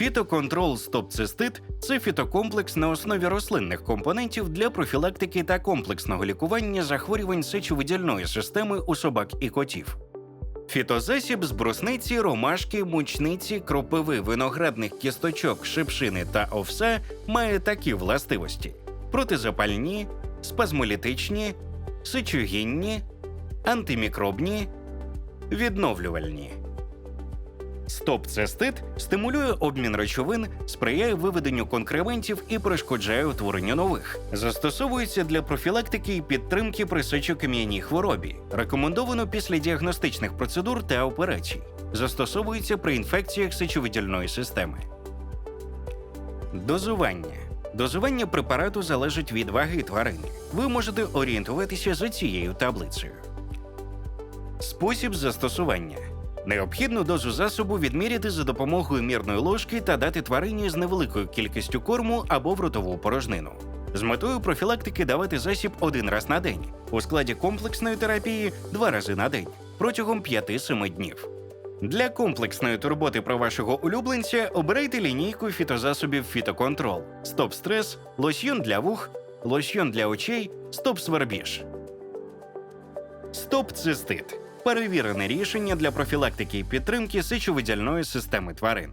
Фітоконтрол стоп-цистит – це фітокомплекс на основі рослинних компонентів для профілактики та комплексного лікування захворювань сечовидільної системи у собак і котів. Фітозасіб з брусниці, ромашки, мучниці, кропиви, виноградних кісточок, шипшини та овса має такі властивості: протизапальні, спазмолітичні, сечогінні, антимікробні, відновлювальні. Стоп-цистит стимулює обмін речовин, сприяє виведенню конкрементів і перешкоджає утворенню нових. Застосовується для профілактики і підтримки при сечокам'яній хворобі. Рекомендовано після діагностичних процедур та операцій. Застосовується при інфекціях сечовидільної системи. Дозування. Дозування препарату залежить від ваги тварини. Ви можете орієнтуватися за цією таблицею. Спосіб застосування. Необхідну дозу засобу відміряти за допомогою мірної ложки та дати тварині з невеликою кількістю корму або в ротову порожнину. З метою профілактики давати засіб один раз на день, у складі комплексної терапії два рази на день протягом 5-7 днів. Для комплексної турботи про вашого улюбленця обирайте лінійку фітозасобів Фітоконтрол, Стоп Стрес, лосьйон для вух, лосьйон для очей, Стоп Свербіж. Стоп цистит перевірене рішення для профілактики і підтримки сечовидільної системи тварин.